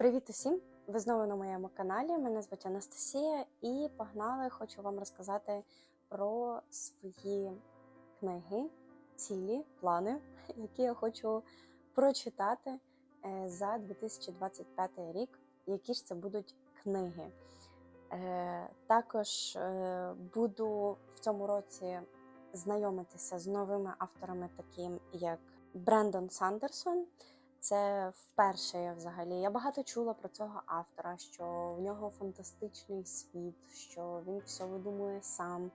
Привіт усім! Ви знову на моєму каналі. Мене звуть Анастасія, і погнали, хочу вам розказати про свої книги, цілі, плани, які я хочу прочитати е, за 2025 рік. Які ж це будуть книги? Е, Також е, буду в цьому році знайомитися з новими авторами, таким як Брендон Сандерсон. Це вперше я взагалі. Я багато чула про цього автора, що в нього фантастичний світ, що він все видумує сам,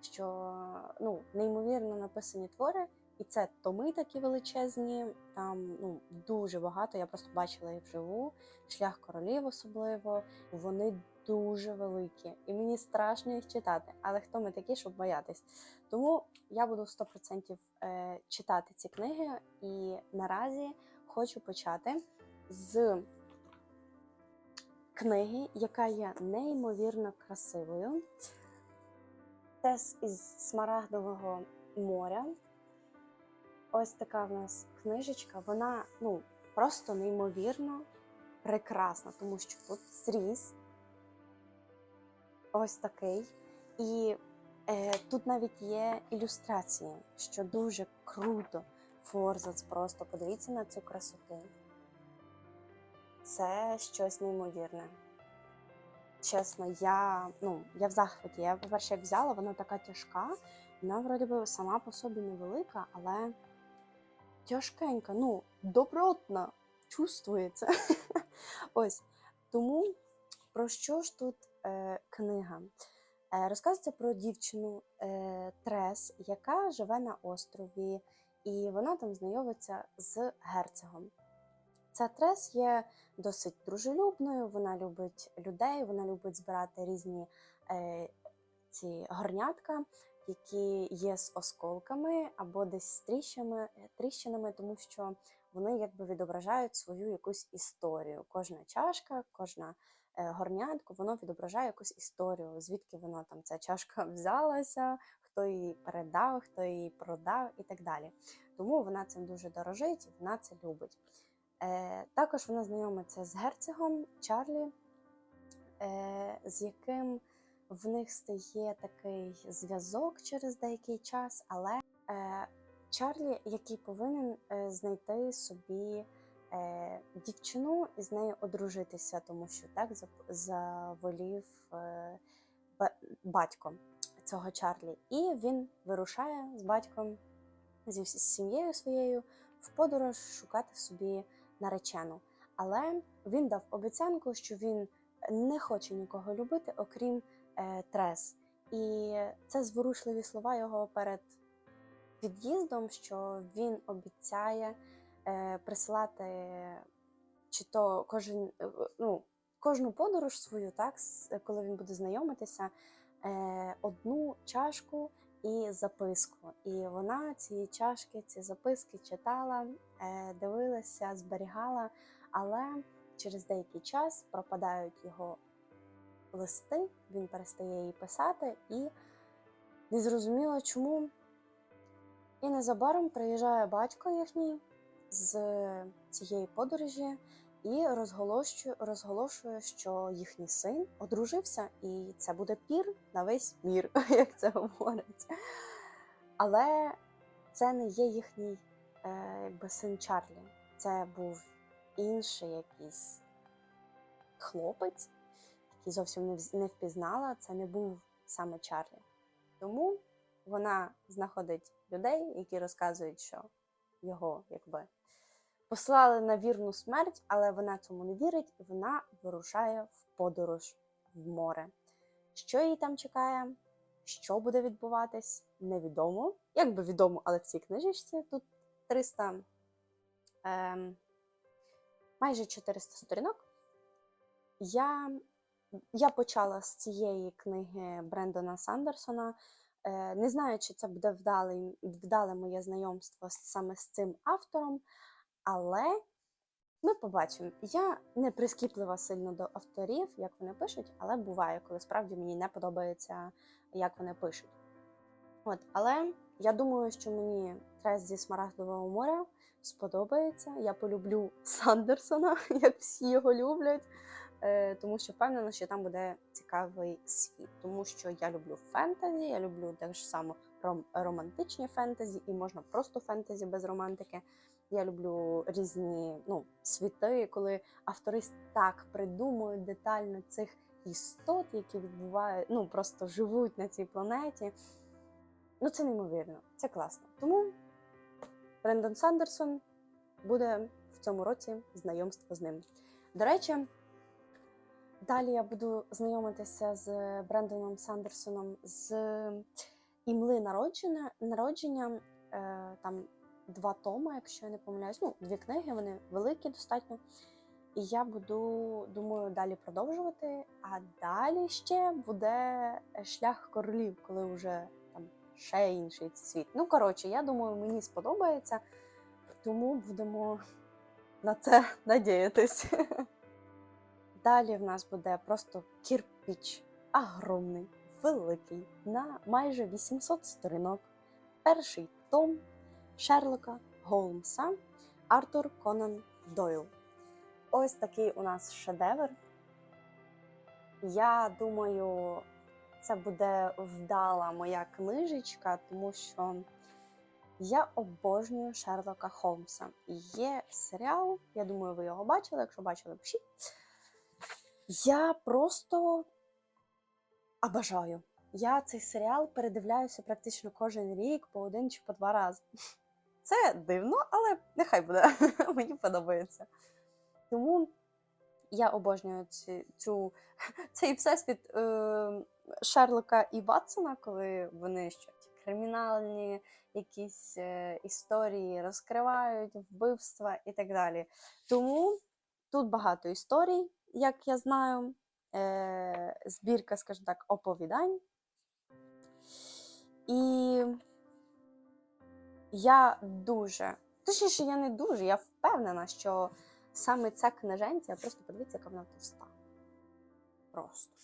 що ну, неймовірно написані твори. І це томи такі величезні, там ну, дуже багато. Я просто бачила їх вживу, шлях королів особливо. Вони дуже великі, і мені страшно їх читати. Але хто ми такі, щоб боятись? Тому я буду 100% е, читати ці книги, і наразі хочу почати з книги, яка є неймовірно красивою. Тес із Смарагдового моря. Ось така в нас книжечка. Вона ну, просто неймовірно прекрасна, тому що тут зріз ось такий. І е, тут навіть є ілюстрації, що дуже круто. Форзац просто подивіться на цю красоту. Це щось неймовірне. Чесно, я ну, я в захваті. Я, по-перше, взяла, вона така тяжка. Вона, вроді би, сама по собі невелика, але тяжкенька, ну, добротна, чувствується. Ось. Тому про що ж тут е, книга? Е, розказується про дівчину е, Трес, яка живе на острові і вона там знайомиться з герцогом. Ця трес є досить дружелюбною, вона любить людей, вона любить збирати різні е, ці горнятка, які є з осколками або десь з тріщинами, тріщинами, тому що вони якби відображають свою якусь історію. Кожна чашка, кожна е, горнятко, воно відображає якусь історію, звідки вона там ця чашка взялася, хто її передав, хто її продав і так далі. Тому вона цим дуже дорожить вона це любить. Е, Також вона знайомиться з герцогом Чарлі, е, з яким в них стає такий зв'язок через деякий час, але е, Чарлі, який повинен е, знайти собі е, дівчину і з нею одружитися, тому що так заволів е, батько цього Чарлі. І він вирушає з батьком зі сім'єю своєю в подорож шукати собі наречену. Але він дав обіцянку, що він не хоче нікого любити, окрім е, Трес. І це зворушливі слова його перед від'їздом, що він обіцяє е, присилати чи то кожен, е, ну, кожну подорож свою, так, коли він буде знайомитися, одну чашку і записку. І вона ці чашки, ці записки читала, е, дивилася, зберігала, але через деякий час пропадають його листи, він перестає її писати і не зрозуміло чому. І незабаром приїжджає батько їхній з цієї подорожі і розголошує, що їхній син одружився, і це буде пір на весь мір, як це говорять. Але це не є їхній е, якби, син Чарлі. Це був інший якийсь хлопець, який зовсім не впізнала. Це не був саме Чарлі. Тому вона знаходить людей, які розказують, що його якби послали на вірну смерть, але вона цьому не вірить, і вона вирушає в подорож в море. Що її там чекає, що буде відбуватись, невідомо. Як би відомо, але в цій книжечці тут 300, е, майже 400 сторінок. Я я почала з цієї книги Брендона Сандерсона. Е, не знаю, чи це буде вдале, вдале моє знайомство саме з цим автором, але ми побачимо. Я не прискіплива сильно до авторів, як вони пишуть, але буває, коли справді мені не подобається, як вони пишуть. От, але я думаю, що мені трест зі Смарагдового моря сподобається. Я полюблю Сандерсона, як всі його люблять. Е, тому що впевнена, що там буде цікавий світ. Тому що я люблю фентезі, я люблю так само ром- романтичні фентезі, і можна просто фентезі без романтики. Я люблю різні ну, світи, коли автори так придумують детально цих істот, які відбувають, ну просто живуть на цій планеті. Ну, це неймовірно, це класно. Тому Брендон Сандерсон буде в цьому році знайомство з ним. До речі, далі я буду знайомитися з Брендоном Сандерсоном з імли народження, народження там два томи, якщо я не помиляюсь. Ну, дві книги, вони великі достатньо. І я буду, думаю, далі продовжувати. А далі ще буде шлях королів, коли вже там ще інший світ. Ну, коротше, я думаю, мені сподобається, тому будемо на це надіятись. Далі в нас буде просто кірпіч, огромний, великий, на майже 800 сторінок. Перший том Шерлока Голмса Артур Конан Дойл. Ось такий у нас шедевр. Я думаю, це буде вдала моя книжечка, тому що я обожнюю Шерлока Холмса. Є серіал, я думаю, ви його бачили. Якщо бачили, пишіть. Я просто обожаю. Я цей серіал передивляюся практично кожен рік по один чи по два рази. Це дивно, але нехай буде. Мені подобається. Тому я обожнюю цю, цю, цей всесвіт е, Шерлока і Ватсона, коли вони ті кримінальні якісь е, історії розкривають, вбивства і так далі. Тому тут багато історій, як я знаю, е, збірка, скажімо так, оповідань. І я дуже, точніше, я не дуже, я впевнена, що саме ця книженця, просто подивіться, яка вона товста. Просто.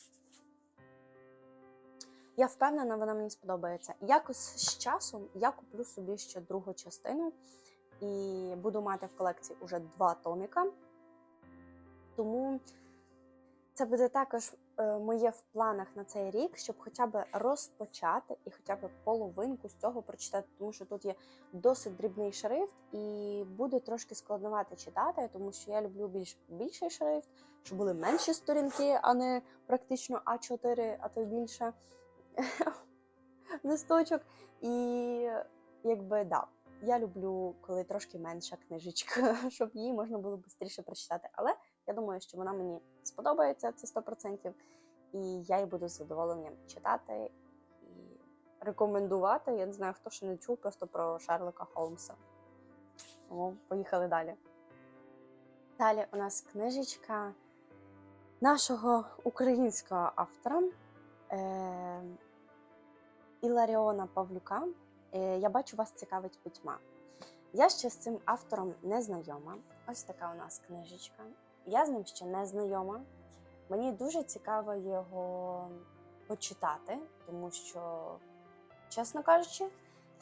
Я впевнена, вона мені сподобається. Якось з часом я куплю собі ще другу частину і буду мати в колекції уже два томіка. Тому це буде також моє в планах на цей рік, щоб хоча б розпочати і хоча б половинку з цього прочитати, тому що тут є досить дрібний шрифт, і буде трошки складновато читати, тому що я люблю більш більший шрифт, щоб були менші сторінки, а не практично А4, а то більше листочок. І якби да, я люблю, коли трошки менша книжечка, щоб її можна було швидше прочитати. Але я думаю, що вона мені сподобається, це 100%. І я її буду з задоволенням читати і рекомендувати. Я не знаю, хто ще не чув просто про Шерлока Холмса. Тому поїхали далі. Далі у нас книжечка нашого українського автора е- Іларіона Павлюка. Е, я бачу, вас цікавить пітьма. Я ще з цим автором не знайома. Ось така у нас книжечка. Я з ним ще не знайома. Мені дуже цікаво його почитати, тому що, чесно кажучи,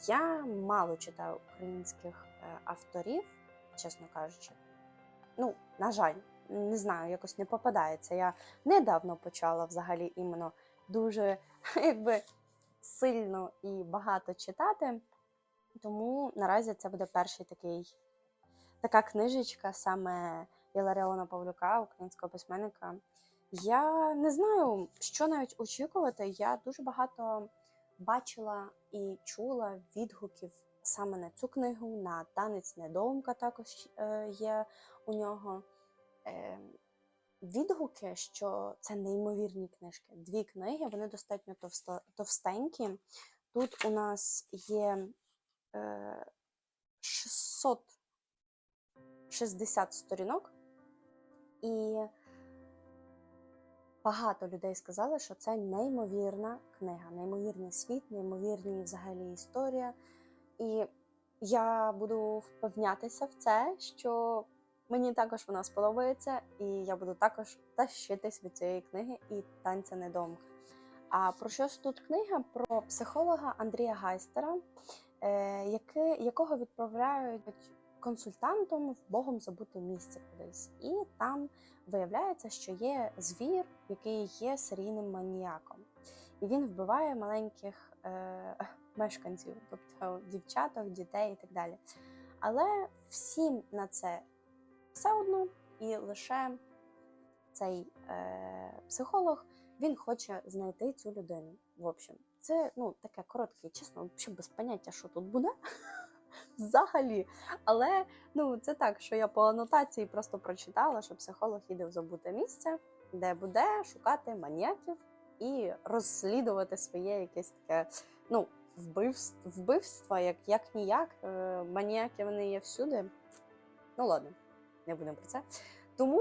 я мало читаю українських е, авторів, чесно кажучи. Ну, на жаль, не знаю, якось не попадається. Я недавно почала взагалі іменно дуже якби сильно і багато читати. Тому наразі це буде перший такий така книжечка саме Іларіона Павлюка, українського письменника. Я не знаю, що навіть очікувати. Я дуже багато бачила і чула відгуків саме на цю книгу, на танець недоумка також е, є у нього. Е, відгуки, що це неймовірні книжки. Дві книги, вони достатньо товстенькі. Тут у нас є е, 660 сторінок, і багато людей сказали, що це неймовірна книга, неймовірний світ, неймовірні взагалі історія. І я буду впевнятися в це, що мені також вона сподобається, і я буду також тащитись від цієї книги і танця недомка. А про що ж тут книга? Про психолога Андрія Гайстера, е, якого відправляють консультантом в Богом забуте місце кудись. І там виявляється, що є звір, який є серійним маніяком. І він вбиває маленьких е, мешканців, тобто дівчаток, дітей і так далі. Але всім на це все одно, і лише цей е, психолог він хоче знайти цю людину. В общем, це ну таке коротке, чесно, взагалі без поняття, що тут буде взагалі. Але ну це так, що я по анотації просто прочитала, що психолог їде в забуте місце, де буде шукати маніяків і розслідувати своє якесь таке ну, вбивство, вбивство як, як ніяк. Е, маніяки вони є всюди. Ну ладно, не будемо про це. Тому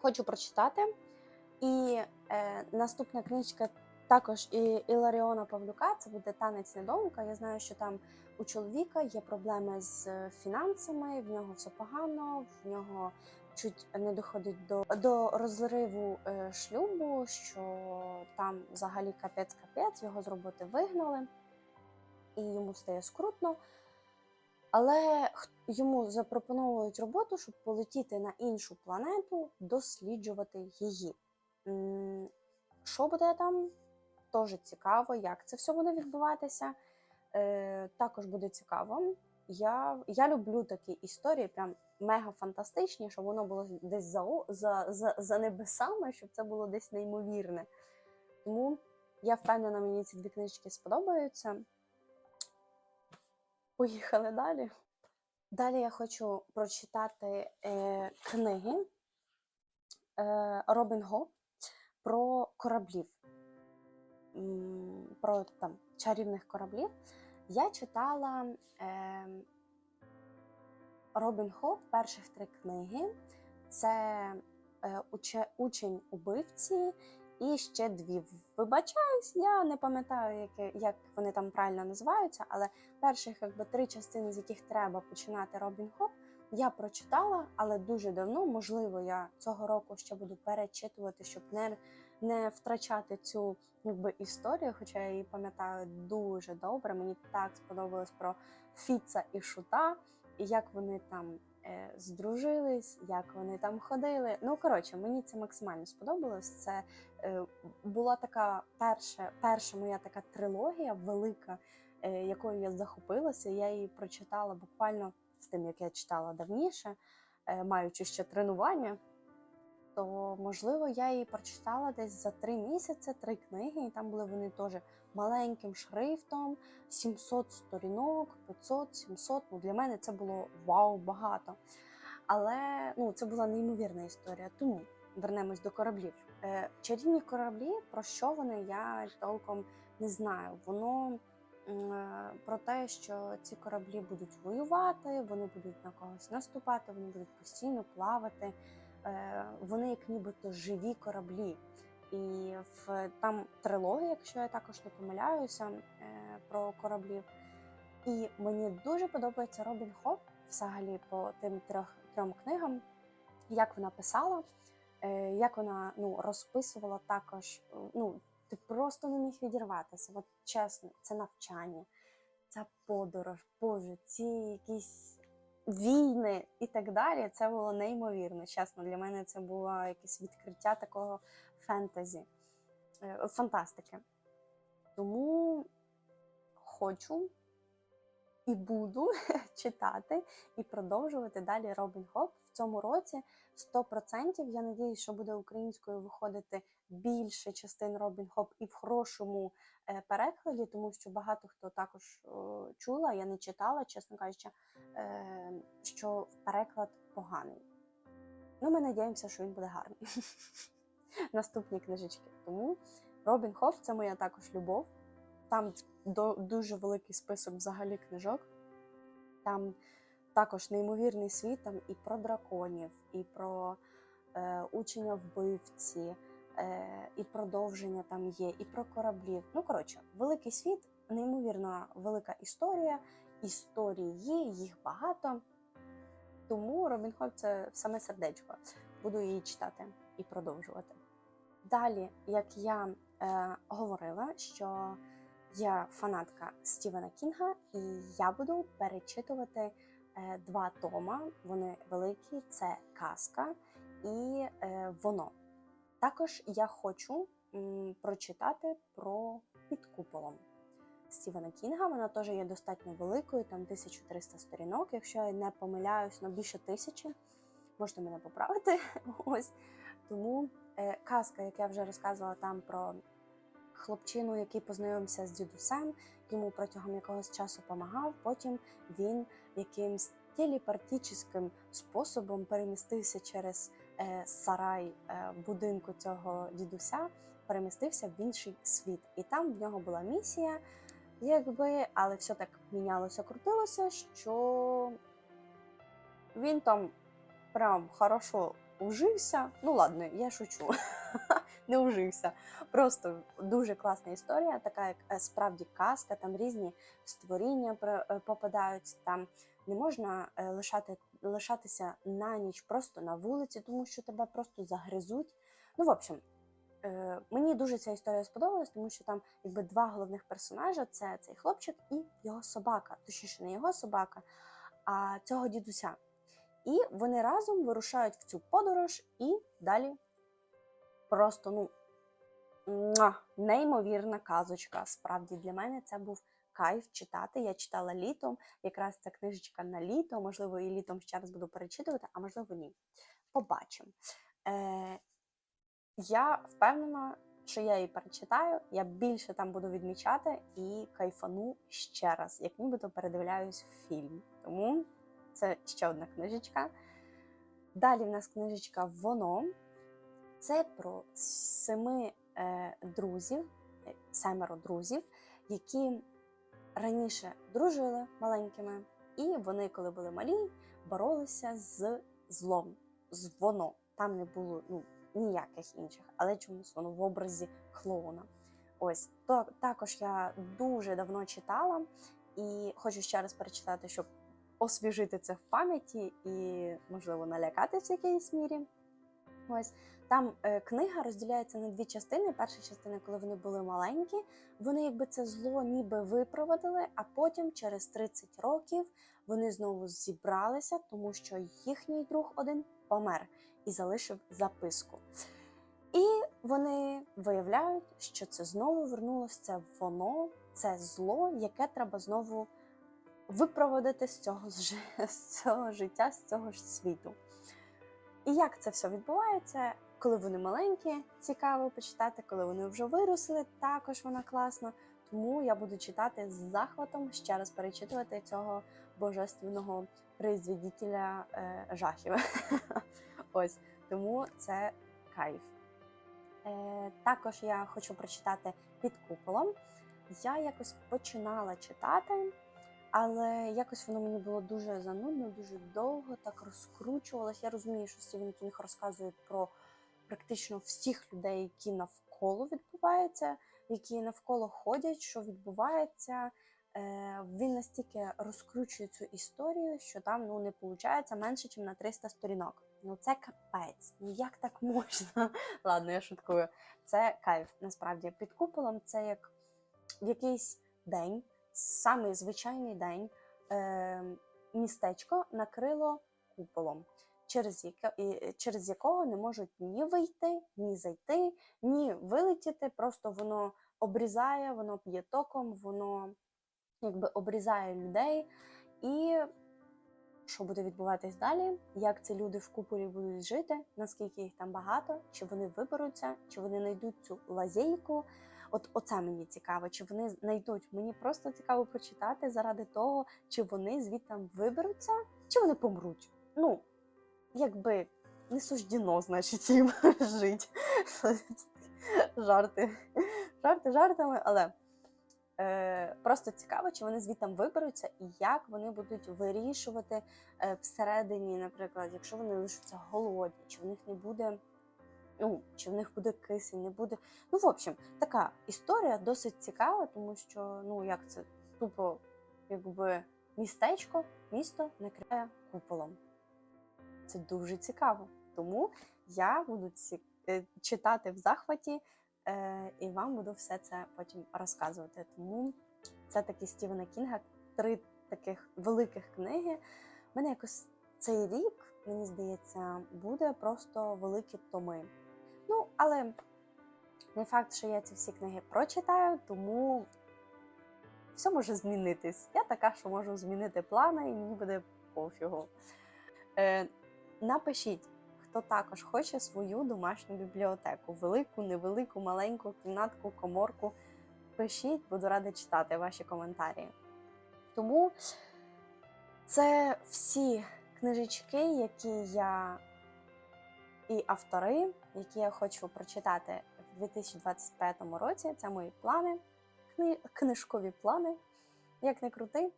хочу прочитати. І е, наступна книжка також і Іларіона Павлюка. Це буде танець недоумка. Я знаю, що там у чоловіка є проблеми з фінансами, в нього все погано, в нього чуть не доходить до, до розриву е, шлюбу, що там взагалі капець-капець, його з роботи вигнали, і йому стає скрутно. Але йому запропонують роботу, щоб полетіти на іншу планету, досліджувати її. Що буде там? Теж цікаво, як це все буде відбуватися. Е, також буде цікаво. Я, я люблю такі історії, прям мега фантастичні, щоб воно було десь за, за, за, за небесами, щоб це було десь неймовірне. Тому я впевнена, мені ці дві книжки сподобаються. Поїхали далі. Далі я хочу прочитати е, книги е, Робін Го про кораблів, про там, чарівних кораблів. Я читала е, Робін Хо перших три книги. Це е, уче, учень убивці і ще дві. Вибачаюсь, я не пам'ятаю, яке, як вони там правильно називаються, але перших якби, три частини, з яких треба починати Робін Хоп, я прочитала, але дуже давно. Можливо, я цього року ще буду перечитувати, щоб не, не втрачати цю якби, історію, хоча я її пам'ятаю дуже добре. Мені так сподобалось про Фіца і Шута, і як вони там е, здружились, як вони там ходили. Ну, коротше, мені це максимально сподобалось. Це е, була така перша, перша моя така трилогія велика, е, якою я захопилася. Я її прочитала буквально з тим, як я читала давніше, е, маючи ще тренування. То, можливо, я її прочитала десь за три місяці, три книги, і там були вони теж маленьким шрифтом, 700 сторінок, 500, 700. Ну, для мене це було вау, багато. Але ну, це була неймовірна історія. Тому вернемось до кораблів. Е, чарівні кораблі, про що вони, я толком не знаю. Воно е, про те, що ці кораблі будуть воювати, вони будуть на когось наступати, вони будуть постійно плавати. Е, вони як нібито живі кораблі. І в там трилогія, якщо я також не помиляюся, е, про кораблів. І мені дуже подобається Робін Хоп взагалі по тим трьох трьом книгам, як вона писала, е, як вона ну, розписувала також. Ну, ти просто не міг відірватися. От чесно, це навчання, ця подорож, Боже, ці якісь війни і так далі. Це було неймовірно. Чесно, для мене це було якесь відкриття такого фентезі, е, фантастики. Тому хочу і буду читати і продовжувати далі Робін Хоп в цьому році. 100% я надіюсь, що буде українською виходити більше частин Робін Хоп і в хорошому е, перекладі, тому що багато хто також чула, я не читала, чесно кажучи, е, що переклад поганий. Ну, ми надіємося, що він буде гарний. Наступні книжечки. Тому Робін Хоф це моя також любов. Там дуже великий список взагалі книжок. Там також неймовірний світ там і про драконів, і про е, учення вбивці, і продовження там є, і про кораблів. Ну, коротше, великий світ, неймовірно велика історія. Історії є, їх багато. Тому Робін Хоп це саме сердечко. Буду її читати і продовжувати. Далі, як я е, говорила, що я фанатка Стівена Кінга, і я буду перечитувати е, два тома. Вони великі: це казка і е, воно. Також я хочу прочитати про під куполом Стівена Кінга. Вона теж є достатньо великою, там 1300 сторінок, якщо я не помиляюсь, ну більше тисячі. Можете мене поправити. Ось тому е, казка, як я вже розказувала там про хлопчину, який познайомився з дідусем, йому протягом якогось часу допомагав. Потім він якимсь телепартічним способом перемістився через сарай е, будинку цього дідуся, перемістився в інший світ. І там в нього була місія, якби, але все так мінялося, крутилося, що він там прям хорошо ужився. Ну ладно, я шучу. Не ужився. Просто дуже класна історія, така як е, справді казка, там різні створіння е, попадаються. Там не можна е, лишати, лишатися на ніч просто на вулиці, тому що тебе просто загризуть. Ну, в общем, е, мені дуже ця історія сподобалась, тому що там якби два головних персонажа це цей хлопчик і його собака. Точніше, не його собака, а цього дідуся. І вони разом вирушають в цю подорож і далі просто ну неймовірна казочка. Справді для мене це був кайф читати. Я читала літом. Якраз ця книжечка на літо. Можливо, і літом ще раз буду перечитувати, а можливо, ні. Побачимо. Е, я впевнена, що я її перечитаю. Я більше там буду відмічати і кайфану ще раз, як нібито передивляюсь фільм. Тому це ще одна книжечка. Далі в нас книжечка Воно. Це про семи е, друзів, е, семеро друзів, які раніше дружили маленькими, і вони, коли були малі, боролися з злом, з воно. Там не було ну, ніяких інших, але чомусь воно в образі клоуна. Ось то також я дуже давно читала і хочу ще раз перечитати, щоб освіжити це в пам'яті і, можливо, налякатись в якійсь мірі. Ось там е, книга розділяється на дві частини. Перша частина, коли вони були маленькі, вони якби це зло ніби випроводили, а потім, через 30 років, вони знову зібралися, тому що їхній друг один помер і залишив записку. І вони виявляють, що це знову вернулося це воно, це зло, яке треба знову випроводити з цього, з цього життя, з цього ж світу. І як це все відбувається, коли вони маленькі, цікаво почитати, коли вони вже виросли, також вона класна. Тому я буду читати з захватом, ще раз перечитувати цього божественного призвідітеля е, жахів. Ось тому це кайф. Е, також я хочу прочитати під куполом. Я якось починала читати, але якось воно мені було дуже занудно, дуже довго, так розкручувалось. Я розумію, що Стівен Кінг розказує про практично всіх людей, які навколо відбуваються, які навколо ходять, що відбувається. Е, Він настільки розкручує цю історію, що там ну не виходить менше, ніж на 300 сторінок. Ну це капець. Ну як так можна? Ладно, я шуткую. Це кайф. Насправді під куполом це як в якийсь день, самий звичайний день, е, містечко накрило куполом, через, яке, через якого не можуть ні вийти, ні зайти, ні вилетіти. Просто воно обрізає, воно п'є током, воно якби обрізає людей. І що буде відбуватись далі, як ці люди в куполі будуть жити, наскільки їх там багато, чи вони виберуться, чи вони знайдуть цю лазейку. От оце мені цікаво, чи вони знайдуть. Мені просто цікаво прочитати заради того, чи вони звідти виберуться, чи вони помруть. Ну, якби не суждено, значить, їм жити. Жарти. Жарти жартами, але е, просто цікаво, чи вони звідти виберуться і як вони будуть вирішувати е, всередині, наприклад, якщо вони лишаться голодні, чи в них не буде. Ну, чи в них буде кисень, не буде. Ну, в общем, така історія досить цікава, тому що, ну, як це тупо, якби містечко, місто накриває куполом. Це дуже цікаво. Тому я буду ці... е, читати в захваті е, і вам буду все це потім розказувати. Тому це такі Стівена Кінга, три таких великих книги. У мене якось цей рік, мені здається, буде просто великі томи. Ну, але не факт, що я ці всі книги прочитаю, тому все може змінитись. Я така, що можу змінити плани, і мені буде пофігу. Е, напишіть, хто також хоче свою домашню бібліотеку: велику, невелику, маленьку, кімнатку, коморку. Пишіть, буду рада читати ваші коментарі. Тому це всі книжечки, які я і автори, які я хочу прочитати в 2025 році. Це мої плани, кни- книжкові плани, як не крути.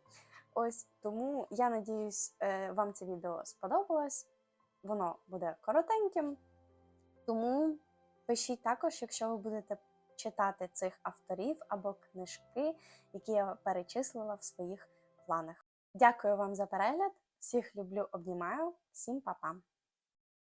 Ось тому я надіюсь, е, вам це відео сподобалось. Воно буде коротеньким. Тому пишіть також, якщо ви будете читати цих авторів або книжки, які я перечислила в своїх планах. Дякую вам за перегляд. Всіх люблю, обнімаю. Всім па-па!